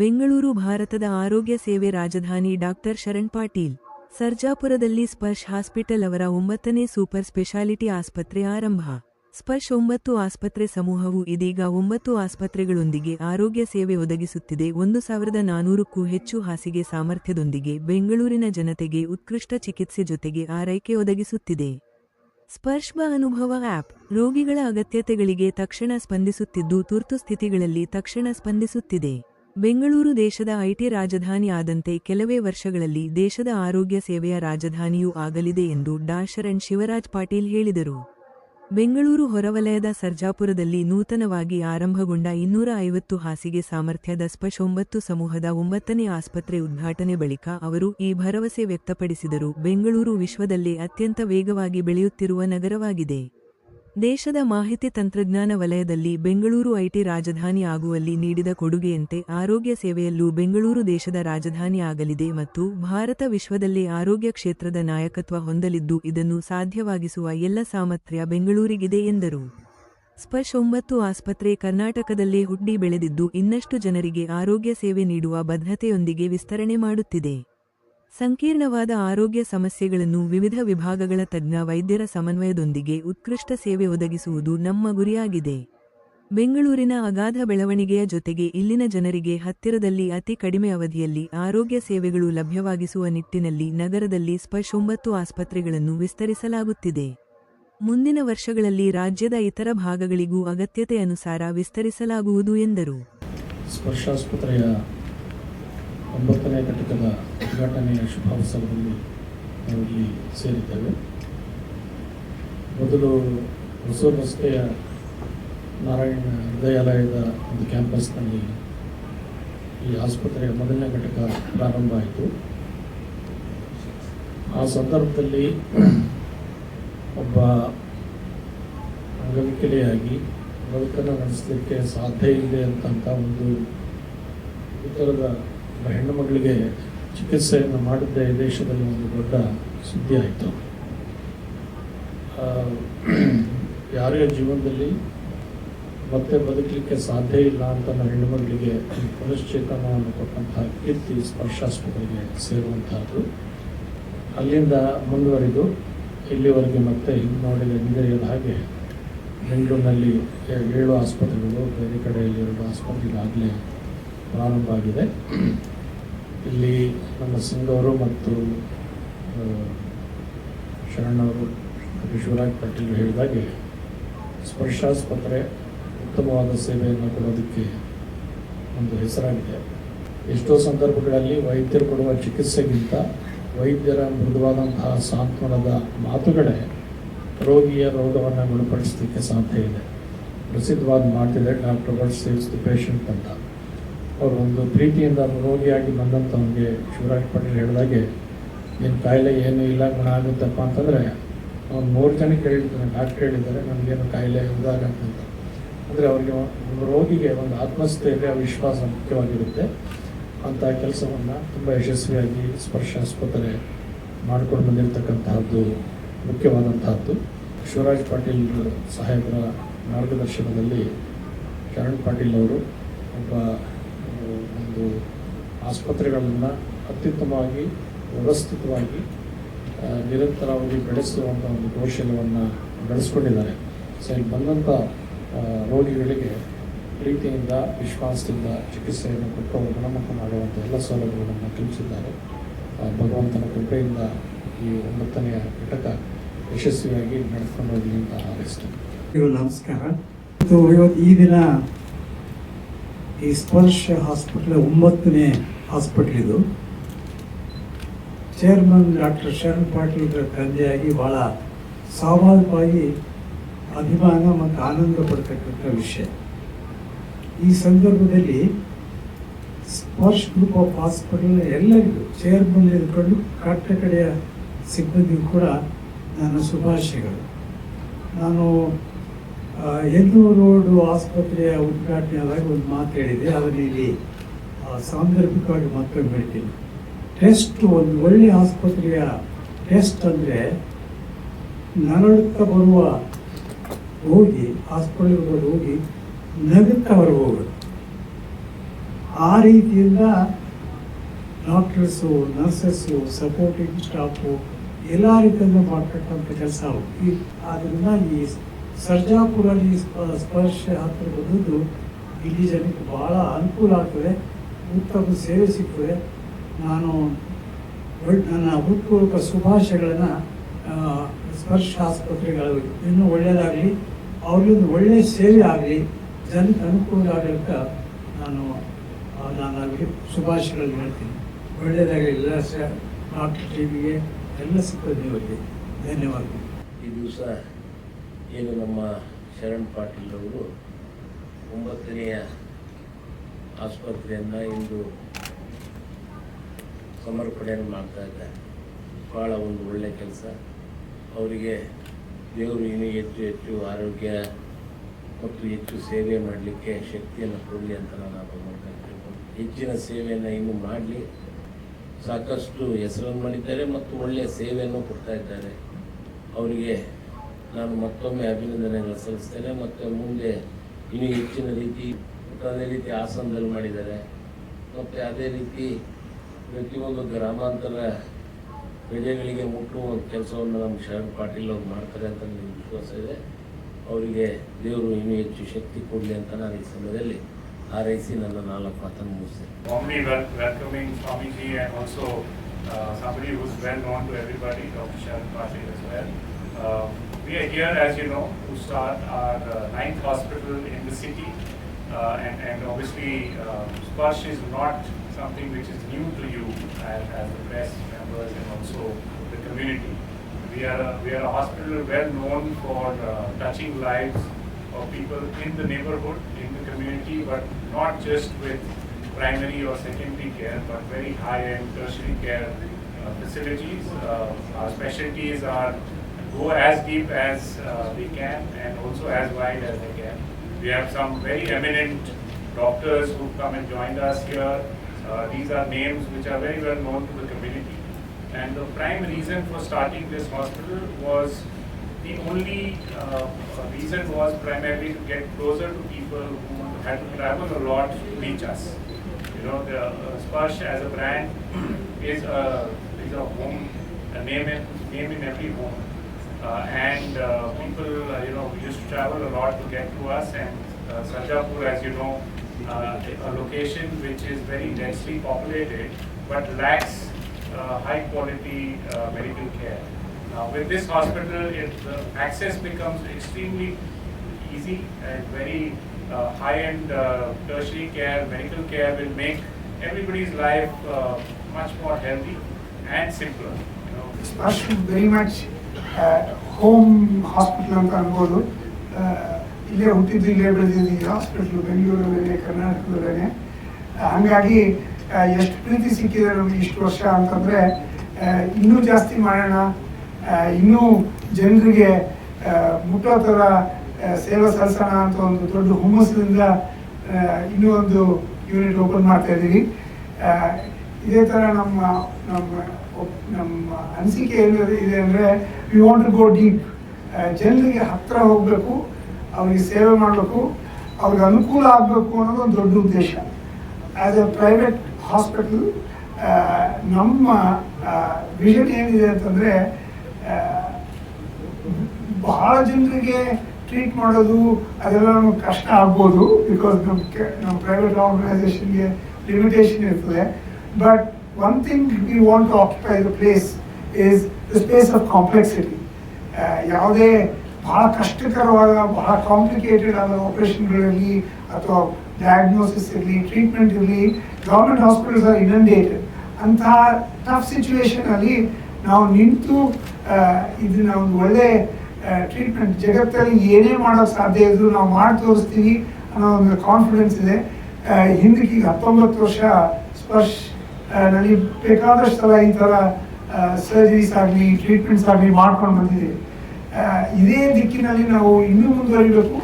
ಬೆಂಗಳೂರು ಭಾರತದ ಆರೋಗ್ಯ ಸೇವೆ ರಾಜಧಾನಿ ಡಾಕ್ಟರ್ ಶರಣ್ ಪಾಟೀಲ್, ಸರ್ಜಾಪುರದಲ್ಲಿ ಸ್ಪರ್ಶ್ ಹಾಸ್ಪಿಟಲ್ ಅವರ ಒಂಬತ್ತನೇ ಸೂಪರ್ ಸ್ಪೆಷಾಲಿಟಿ ಆಸ್ಪತ್ರೆ ಆರಂಭ. ಸ್ಪರ್ಶ್ ಒಂಬತ್ತು ಆಸ್ಪತ್ರೆ ಸಮೂಹವು ಇದೀಗ ಒಂಬತ್ತು ಆಸ್ಪತ್ರೆಗಳೊಂದಿಗೆ ಆರೋಗ್ಯ ಸೇವೆ ಒದಗಿಸುತ್ತಿದೆ. ಒಂದು ಸಾವಿರದ ನಾನೂರಕ್ಕೂ ಹೆಚ್ಚು ಹಾಸಿಗೆ ಸಾಮರ್ಥ್ಯದೊಂದಿಗೆ ಬೆಂಗಳೂರಿನ ಜನತೆಗೆ ಉತ್ಕೃಷ್ಟ ಚಿಕಿತ್ಸೆ ಜೊತೆಗೆ ಆರೈಕೆ ಒದಗಿಸುತ್ತಿದೆ. ಸ್ಪರ್ಶ ಅನುಭವ ಆಪ್ ರೋಗಿಗಳ ಅಗತ್ಯತೆಗಳಿಗೆ ತಕ್ಷಣ ಸ್ಪಂದಿಸುತ್ತಿದ್ದು ತುರ್ತು ಸ್ಥಿತಿಗಳಲ್ಲಿ ತಕ್ಷಣ ಸ್ಪಂದಿಸುತ್ತಿದೆ. ಬೆಂಗಳೂರು ದೇಶದ ಐಟಿ ರಾಜಧಾನಿ ಆದಂತೆ ಕೆಲವೇ ವರ್ಷಗಳಲ್ಲಿ ದೇಶದ ಆರೋಗ್ಯ ಸೇವೆಯ ರಾಜಧಾನಿಯೂ ಆಗಲಿದೆ ಎಂದು ಡಾ. ಶರಣ್ ಶಿವರಾಜ್ ಪಾಟೀಲ್ ಹೇಳಿದರು. ಬೆಂಗಳೂರು ಹೊರವಲಯದ ಸರ್ಜಾಪುರದಲ್ಲಿ ನೂತನವಾಗಿ ಆರಂಭಗೊಂಡ ಇನ್ನೂರ ಐವತ್ತು ಹಾಸಿಗೆ ಸಾಮರ್ಥ್ಯದ ಸ್ಪಶ್ ಒಂಬತ್ತು ಸಮೂಹದ ಒಂಬತ್ತನೇ ಆಸ್ಪತ್ರೆ ಉದ್ಘಾಟನೆ ಬಳಿಕ ಅವರು ಈ ಭರವಸೆ ವ್ಯಕ್ತಪಡಿಸಿದರು. ಬೆಂಗಳೂರು ವಿಶ್ವದಲ್ಲೇ ಅತ್ಯಂತ ವೇಗವಾಗಿ ಬೆಳೆಯುತ್ತಿರುವ ನಗರವಾಗಿದೆ. ದೇಶದ ಮಾಹಿತಿ ತಂತ್ರಜ್ಞಾನ ವಲಯದಲ್ಲಿ ಬೆಂಗಳೂರು ಐಟಿ ರಾಜಧಾನಿ ಆಗುವಲ್ಲಿ ನೀಡಿದ ಕೊಡುಗೆಯಂತೆ ಆರೋಗ್ಯ ಸೇವೆಯಲ್ಲೂ ಬೆಂಗಳೂರು ದೇಶದ ರಾಜಧಾನಿ ಆಗಲಿದೆ ಮತ್ತು ಭಾರತ ವಿಶ್ವದಲ್ಲೇ ಆರೋಗ್ಯ ಕ್ಷೇತ್ರದ ನಾಯಕತ್ವ ಹೊಂದಲಿದ್ದು ಇದನ್ನು ಸಾಧ್ಯವಾಗಿಸುವ ಎಲ್ಲ ಸಾಮರ್ಥ್ಯ ಬೆಂಗಳೂರಿಗಿದೆ ಎಂದರು. ಸ್ಪರ್ಶ ಒಂಬತ್ತು ಆಸ್ಪತ್ರೆ ಕರ್ನಾಟಕದಲ್ಲೇ ಹುಟ್ಟಿ ಬೆಳೆದಿದ್ದು ಇನ್ನಷ್ಟು ಜನರಿಗೆ ಆರೋಗ್ಯ ಸೇವೆ ನೀಡುವ ಬದ್ಧತೆಯೊಂದಿಗೆ ವಿಸ್ತರಣೆ ಮಾಡುತ್ತಿದೆ. ಸಂಕೀರ್ಣವಾದ ಆರೋಗ್ಯ ಸಮಸ್ಯೆಗಳನ್ನು ವಿವಿಧ ವಿಭಾಗಗಳ ತಜ್ಞ ವೈದ್ಯರ ಸಮನ್ವಯದೊಂದಿಗೆ ಉತ್ಕೃಷ್ಟ ಸೇವೆ ಒದಗಿಸುವುದು ನಮ್ಮ ಗುರಿಯಾಗಿದೆ. ಬೆಂಗಳೂರಿನ ಅಗಾಧ ಬೆಳವಣಿಗೆಯ ಜೊತೆಗೆ ಇಲ್ಲಿನ ಜನರಿಗೆ ಹತ್ತಿರದಲ್ಲಿ ಅತಿ ಕಡಿಮೆ ಅವಧಿಯಲ್ಲಿ ಆರೋಗ್ಯ ಸೇವೆಗಳು ಲಭ್ಯವಾಗಿಸುವ ನಿಟ್ಟಿನಲ್ಲಿ ನಗರದಲ್ಲಿ ಸ್ಪಶ್ ಒಂಬತ್ತು ಆಸ್ಪತ್ರೆಗಳನ್ನು ವಿಸ್ತರಿಸಲಾಗುತ್ತಿದೆ. ಮುಂದಿನ ವರ್ಷಗಳಲ್ಲಿ ರಾಜ್ಯದ ಇತರ ಭಾಗಗಳಿಗೂ ಅಗತ್ಯತೆ ಅನುಸಾರ ವಿಸ್ತರಿಸಲಾಗುವುದು ಎಂದರು. ಒಂಬತ್ತನೇ ಘಟಕದ ಉದ್ಘಾಟನೆಯ ಶುಭಾವಸರದಲ್ಲಿ ನಾವು ಇಲ್ಲಿ ಸೇರಿದ್ದೇವೆ. ಮೊದಲು ಹೊಸ ರಸ್ತೆಯ ನಾರಾಯಣ ಹೃದಯಾಲಯದ ಒಂದು ಕ್ಯಾಂಪಸ್ನಲ್ಲಿ ಈ ಆಸ್ಪತ್ರೆಯ ಮೊದಲನೇ ಘಟಕ ಪ್ರಾರಂಭ ಆಯಿತು. ಆ ಸಂದರ್ಭದಲ್ಲಿ ಒಬ್ಬ ಅಂಗವಿಕಲೆಯಾಗಿ ಬದುಕನ್ನು ನಡೆಸಲಿಕ್ಕೆ ಸಾಧ್ಯ ಇದೆ ಅಂತ ಒಂದು ಇತರದ ಹೆಣ್ಣು ಮಗಳಿಗೆ ಚಿಕಿತ್ಸೆಯನ್ನು ಮಾಡಿದ್ದೇ ದೇಶದಲ್ಲಿ ಒಂದು ದೊಡ್ಡ ಸುದ್ದಿ ಆಯಿತು. ಯಾರ ಜೀವನದಲ್ಲಿ ಮತ್ತೆ ಬದುಕಲಿಕ್ಕೆ ಸಾಧ್ಯ ಇಲ್ಲ ಅಂತ ಹೆಣ್ಣು ಮಗಳಿಗೆ ಈ ಪುನಶ್ಚೇತನವನ್ನು ಕೊಟ್ಟಂತಹ ಕೀರ್ತಿ ಸ್ಪರ್ಶಾಸ್ಪತ್ರೆಗೆ ಸೇರುವಂತಹದ್ದು. ಅಲ್ಲಿಂದ ಮುಂದುವರಿದು ಇಲ್ಲಿವರೆಗೆ ಮತ್ತೆ ಹಿಂದೆ ನೋಡಿದ ಹಿಂದಿರಿಯದ ಹಾಗೆ ಬೆಂಗಳೂರಿನಲ್ಲಿ ಏಳು ಆಸ್ಪತ್ರೆಗಳು, ಬೇರೆ ಕಡೆಯಲ್ಲಿ ಎರಡು ಆಸ್ಪತ್ರೆಗಳಾಗಲೇ ಪ್ರಾರಂಭ ಆಗಿದೆ ಇಲ್ಲಿ ನಮ್ಮ ಸಿಂಗವರು ಮತ್ತು ಶರಣವರು ಶಿವರಾಜ್ ಪಾಟೀಲ್ ಹೇಳಿದಾಗೆ ಸ್ಪರ್ಶಾಸ್ಪತ್ರೆ ಉತ್ತಮವಾದ ಸೇವೆಯನ್ನು ಕೊಡೋದಕ್ಕೆ ಒಂದು ಹೆಸರಾಗಿದೆ. ಎಷ್ಟೋ ಸಂದರ್ಭಗಳಲ್ಲಿ ವೈದ್ಯರು ಕೊಡುವ ಚಿಕಿತ್ಸೆಗಿಂತ ವೈದ್ಯರ ಮೃದುವಾದಂತಹ ಸಾಂತ್ವನದ ಮಾತುಗಳೇ ರೋಗಿಯ ರೋಗವನ್ನು ಗುಣಪಡಿಸಲಿಕ್ಕೆ ಸಾಧ್ಯ ಇದೆ. ಪ್ರಸಿದ್ಧವಾದ ಮಾಡ್ತಿದೆ doctor word saves the patient ಅಂತ. ಅವರು ಒಂದು ಪ್ರೀತಿಯಿಂದ ರೋಗಿಯಾಗಿ ಬಂದಂಥವ್ನಿಗೆ ಶಿವರಾಜ್ ಪಾಟೀಲ್ ಹೇಳಿದಾಗೆ ಏನು ಕಾಯಿಲೆ ಏನೂ ಇಲ್ಲ ಗುಣ ಆಗುತ್ತಪ್ಪ ಅಂತಂದರೆ, ಅವ್ನು ಮೂರು ಜನಕ್ಕೆ ಹೇಳಿದ್ದಾನೆ ಡಾಕ್ಟರ್ ಹೇಳಿದ್ದಾರೆ ನನಗೇನು ಕಾಯಿಲೆ ಅಂತ. ಅಂದರೆ ಅವರಿಗೆ ಒಂದು ರೋಗಿಗೆ ಒಂದು ಆತ್ಮಸ್ಥೈರ್ಯ, ವಿಶ್ವಾಸ ಮುಖ್ಯವಾಗಿರುತ್ತೆ. ಅಂತ ಕೆಲಸವನ್ನು ತುಂಬ ಯಶಸ್ವಿಯಾಗಿ ಸ್ಪರ್ಶ ಆಸ್ಪತ್ರೆ ಮಾಡಿಕೊಂಡು ಬಂದಿರತಕ್ಕಂತಹದ್ದು ಮುಖ್ಯವಾದಂತಹದ್ದು. ಶಿವರಾಜ್ ಪಾಟೀಲ್ ಸಾಹೇಬರ ಮಾರ್ಗದರ್ಶನದಲ್ಲಿ ಶರಣ್ ಪಾಟೀಲ್ ಅವರು ಒಬ್ಬ ಒಂದು ಆಸ್ಪತ್ರೆಗಳನ್ನು ಅತ್ಯುತ್ತಮವಾಗಿ, ವ್ಯವಸ್ಥಿತವಾಗಿ ನಿರಂತರವಾಗಿ ಬೆಳೆಸುವಂಥ ಒಂದು ಕೌಶಲ್ಯವನ್ನು ಬೆಳೆಸ್ಕೊಂಡಿದ್ದಾರೆ. ಸೊ ಇಲ್ಲಿ ಬಂದಂಥ ರೋಗಿಗಳಿಗೆ ಪ್ರೀತಿಯಿಂದ, ವಿಶ್ವಾಸದಿಂದ ಚಿಕಿತ್ಸೆಯನ್ನು ಕೊಟ್ಟು ಗುಣಮುಖ ಮಾಡುವಂಥ ಎಲ್ಲ ಸೌಲಭ್ಯಗಳನ್ನು ಕಲ್ಪಿಸಿದ್ದಾರೆ. ಭಗವಂತನ ಕೃಪೆಯಿಂದ ಈ ಒಂಬತ್ತನೆಯ ಘಟಕ ಯಶಸ್ವಿಯಾಗಿ ನಡೆದುಕೊಂಡು ಹೋಗಲಿ ಅಂತ ಹಾರೈಸ್ತೇನೆ. ನಮಸ್ಕಾರ. ಈ ದಿನ ಈ ಸ್ಪರ್ಶ ಹಾಸ್ಪಿಟ್ಲ್ ಒಂಬತ್ತನೇ ಹಾಸ್ಪಿಟಲ್ ಇದು. ಚೇರ್ಮನ್ ಡಾಕ್ಟರ್ ಶರಣ್ ಪಾಟೀಲ್ ತಂದೆಯಾಗಿ ಬಹಳ ಸ್ವಾಭಾವಿಕವಾಗಿ ಅಭಿಮಾನ ಮತ್ತು ಆನಂದ ಪಡ್ತಕ್ಕಂಥ ವಿಷಯ. ಈ ಸಂದರ್ಭದಲ್ಲಿ ಸ್ಪರ್ಶ್ ಗ್ರೂಪ್ ಆಫ್ ಹಾಸ್ಪಿಟಲ್ ಎಲ್ಲರಿಗೂ ಚೇರ್ಮನ್ ಹಿಡ್ಕೊಂಡು ಕಟ್ಟ ಕಡೆಯ ಸಿಬ್ಬಂದಿಗೂ ಕೂಡ ನನ್ನ ಶುಭಾಶಯಗಳು. ನಾನು ಯಲ್ಲೂರು ರೋಡು ಆಸ್ಪತ್ರೆಯ ಉದ್ಘಾಟನೆ ಒಂದು ಮಾತು ಹೇಳಿದೆ, ಅದನ್ನು ಇಲ್ಲಿ ಸಾಂದರ್ಭಿಕವಾಗಿ ಮತ್ತೊಮ್ಮೆ ಹೇಳ್ತೀನಿ. ಟೆಸ್ಟ್ ಒಂದು ಒಳ್ಳೆಯ ಆಸ್ಪತ್ರೆಯ ಟೆಸ್ಟ್ ಅಂದರೆ ನರಳುತ್ತಾ ಬರುವ ಹೋಗಿ ಆಸ್ಪತ್ರೆಗೆ ಹೋಗಿ ನಗುತ್ತಾ ಹೊರಗೆ ಹೋಗೋದು ಆ ರೀತಿಯಿಂದ ಡಾಕ್ಟರ್ಸು ನರ್ಸಸ್ಸು ಸಪೋರ್ಟಿಂಗ್ ಸ್ಟಾಫು ಎಲ್ಲ ರೀತಿಯಿಂದ ಮಾಡ್ತಕ್ಕಂಥ ಕೆಲಸ ಈ, ಆದ್ದರಿಂದ ಈ ಸರ್ಜಾಪುರಲ್ಲಿ ಸ್ಪ- ಸ್ಪರ್ಶ ಹತ್ತಿರ ಬಂದದ್ದು ಇಲ್ಲಿ ಜನಕ್ಕೆ ಭಾಳ ಅನುಕೂಲ ಆಗ್ತದೆ. ಉತ್ತಮ ಸೇವೆ ಸಿಗ್ತದೆ. ನಾನು ನನ್ನ ಹೃತ್ಪೂರ್ವಕ ಶುಭಾಶಯಗಳನ್ನು ಸ್ಪರ್ಶ ಆಸ್ಪತ್ರೆಗಳು ಇನ್ನೂ ಒಳ್ಳೆಯದಾಗಲಿ ಅವ್ರಿಗೊಂದು ಒಳ್ಳೆಯ ಸೇವೆ ಆಗಲಿ ಜನಕ್ಕೆ ಅನುಕೂಲ ಆಗಲಿಕ್ಕೆ ನಾನು ಆ, ನಾನು ಅವರಿಗೆ ಶುಭಾಶಯಗಳನ್ನು ಹೇಳ್ತೀನಿ. ಒಳ್ಳೆಯದಾಗಲಿ ಎಲ್ಲ ಡಾಕ್ಟರ್ ಟೀಮಿಗೆ ಎಲ್ಲ ಸಿಬ್ಬಂದಿಯವರಿಗೆ ಧನ್ಯವಾದಗಳು. ಈ ದಿವಸ ಏನು ನಮ್ಮ ಶರಣ್ ಪಾಟೀಲ್ ಅವರು ಒಂಬತ್ತನೆಯ ಆಸ್ಪತ್ರೆಯನ್ನು ಇಂದು ಸಮರ್ಪಣೆಯನ್ನು ಮಾಡ್ತಾ ಇದ್ದಾರೆ. ಭಾಳ ಒಂದು ಒಳ್ಳೆಯ ಕೆಲಸ. ಅವರಿಗೆ ದೇವರು ಇನ್ನೂ ಹೆಚ್ಚು ಹೆಚ್ಚು ಆರೋಗ್ಯ ಮತ್ತು ಹೆಚ್ಚು ಸೇವೆ ಮಾಡಲಿಕ್ಕೆ ಶಕ್ತಿಯನ್ನು ಕೊಡಲಿ ಅಂತ ನಾನು ಆ ಭಗವಂತನ ಹೆಚ್ಚಿನ ಸೇವೆಯನ್ನು ಇನ್ನೂ ಮಾಡಲಿ. ಸಾಕಷ್ಟು ಹೆಸರನ್ನು ಮಾಡಿದ್ದಾರೆ ಮತ್ತು ಒಳ್ಳೆಯ ಸೇವೆಯನ್ನು ಕೊಡ್ತಾ ಇದ್ದಾರೆ. ಅವರಿಗೆ ನಾನು ಮತ್ತೊಮ್ಮೆ ಅಭಿನಂದನೆಗಳು ಸಲ್ಲಿಸ್ತೇನೆ ಮತ್ತು ಮುಂದೆ ಇನ್ನೂ ಹೆಚ್ಚಿನ ರೀತಿ ಅದೇ ರೀತಿ ಆಸನದಲ್ಲಿ ಮಾಡಿದ್ದಾರೆ. ಮತ್ತು ಅದೇ ರೀತಿ ಪ್ರತಿಯೊಂದು ಗ್ರಾಮಾಂತರ ಪ್ರಜೆಗಳಿಗೆ ಮುಟ್ಟುವ ಕೆಲಸವನ್ನು ನಮ್ಮ ಶರಣ್ ಪಾಟೀಲ್ ಅವ್ರು ಮಾಡ್ತಾರೆ ಅಂತ ನನಗೆ ವಿಶ್ವಾಸ ಇದೆ. ಅವರಿಗೆ ದೇವರು ಇನ್ನೂ ಹೆಚ್ಚು ಶಕ್ತಿ ಕೊಡಲಿ ಅಂತ ನಾನು ಈ ಸಮಯದಲ್ಲಿ ಹಾರೈಸಿ ನನ್ನ ನಾಲ್ಕು ಮಾತನ್ನು ಮುಗಿಸ್ತೇನೆ. Swami welcoming Swamiji and also somebody who's well known to everybody, Dr. Uh, We are here, as you know, to start our uh, ninth hospital in the city. Uh, And and obviously, uh, is not something which is new to you as as the press members and also the community. We are, a- we are a hospital well known for uh, touching lives of people in the neighborhood, in the community, but not just with primary or secondary care, but very high-end tertiary care uh, facilities. Uh, Our specialties are go as deep as uh, we can and also as wide as they can. We have some very eminent doctors who come and joined us here. Uh, These are names which are very well known to the community. And the prime reason for starting this hospital was the only uh, reason was primarily to get closer to people who had to travel a lot to reach us. You know, the uh, Sparsh as a brand is a, is a home, a name in, name in every home. Uh, and uh, people, uh, you know, used to travel a lot to get to us. And uh, Sarjapur, as you know, a location which is very densely populated but lacks high quality medical care. Now, with this hospital, it, the access becomes extremely easy and very uh, high-end uh, tertiary care, medical care will make everybody's life uh, much more healthy and simpler. You know. Very much. Home hospital ಅಂತ ಅನ್ಬೋದು. ಇಲ್ಲೇ ಹುಟ್ಟಿದ್ದು ಇಲ್ಲೇ ಬೆಳೆದಿದ್ದು ಈ hospital ಬೆಂಗಳೂರಲ್ಲೇ ಕರ್ನಾಟಕದಲ್ಲೇ ಹಾಗಾಗಿ ಎಷ್ಟು ಪ್ರೀತಿ ಸಿಕ್ಕಿದೆ ನಮಗೆ ಇಷ್ಟು ವರ್ಷ ಅಂತಂದರೆ ಇನ್ನೂ ಜಾಸ್ತಿ ಮಾಡೋಣ. ಇನ್ನೂ ಜನರಿಗೆ ಮುಟ್ಟೋ ಥರ ಸೇವೆ ಸಲ್ಲಿಸೋಣ ಅಂತ ಒಂದು ದೊಡ್ಡ ಹುಮ್ಮಸ್ಸಿನಿಂದ ಇನ್ನೂ ಒಂದು ಯೂನಿಟ್ ಓಪನ್ ಮಾಡ್ತಾ ಇದ್ದೀವಿ. ಇದೇ ಥರ ನಮ್ಮ ನಮ್ಮ ನಮ್ಮ ಅನಿಸಿಕೆ ಏನು ಇದೆ ಅಂದರೆ we want to go deep ಜನರಿಗೆ ಹತ್ತಿರ ಹೋಗಬೇಕು, ಅವ್ರಿಗೆ ಸೇವೆ ಮಾಡಬೇಕು, ಅವ್ರಿಗೆ ಅನುಕೂಲ ಆಗಬೇಕು ಅನ್ನೋದು ಒಂದು ದೊಡ್ಡ ಉದ್ದೇಶ. ಆ್ಯಸ್ ಎ ಪ್ರೈವೇಟ್ ಹಾಸ್ಪಿಟಲ್ ನಮ್ಮ ವಿಷನ್ ಏನಿದೆ ಅಂತಂದರೆ ಬಹಳ ಜನರಿಗೆ ಟ್ರೀಟ್ ಮಾಡೋದು, ಅದೆಲ್ಲ ನಮಗೆ ಕಷ್ಟ ಆಗ್ಬೋದು ಬಿಕಾಸ್ ನಮ್ಮ ನಮ್ಮ ಪ್ರೈವೇಟ್ ಆರ್ಗನೈಸೇಷನ್ಗೆ ಲಿಮಿಟೇಷನ್ ಇರ್ತದೆ. But one thing we want to occupy the place is the space of complexity. ಯಾವುದೇ ಬಹಳ ಕಷ್ಟಕರವಾದ, ಬಹಳ ಕಾಂಪ್ಲಿಕೇಟೆಡ್ ಆದ ಆಪರೇಷನ್ಗಳಲ್ಲಿ ಅಥವಾ ಡಯಾಗ್ನೋಸಿಸ್ ಇರಲಿ ಟ್ರೀಟ್ಮೆಂಟ್ ಇರಲಿ ಗೌರ್ಮೆಂಟ್ ಹಾಸ್ಪಿಟಲ್ಸ್ ಆರ್ ಇನಂಡೇಟೆಡ್ ಅಂತಹ ಟಫ್ ಸಿಚುವೇಶನಲ್ಲಿ ನಾವು ನಿಂತು ಇದನ್ನ ಒಂದು ಒಳ್ಳೆ ಟ್ರೀಟ್ಮೆಂಟ್ ಜಗತ್ತಲ್ಲಿ ಏನೇ ಮಾಡೋಕ್ಕೆ ಸಾಧ್ಯ ಇದ್ರು ನಾವು ಮಾಡಿ ತೋರಿಸ್ತೀವಿ ಅನ್ನೋ ಒಂದು ಕಾನ್ಫಿಡೆನ್ಸ್ ಇದೆ ಹಿಂದಕ್ಕೆ ಈಗ ಹತ್ತೊಂಬತ್ತು ವರ್ಷ ಸ್ಪರ್ಶ್ ನಲ್ಲಿ ಬೇಕಾದಷ್ಟು ಸಲ ಈ ಥರ ಸರ್ಜರೀಸ್ ಆಗಲಿ ಟ್ರೀಟ್ಮೆಂಟ್ಸ್ ಆಗಲಿ ಮಾಡ್ಕೊಂಡು ಬಂದಿದ್ದೀವಿ ಇದೇ ದಿಕ್ಕಿನಲ್ಲಿ ನಾವು ಇನ್ನೂ ಮುಂದುವರಿಬೇಕು.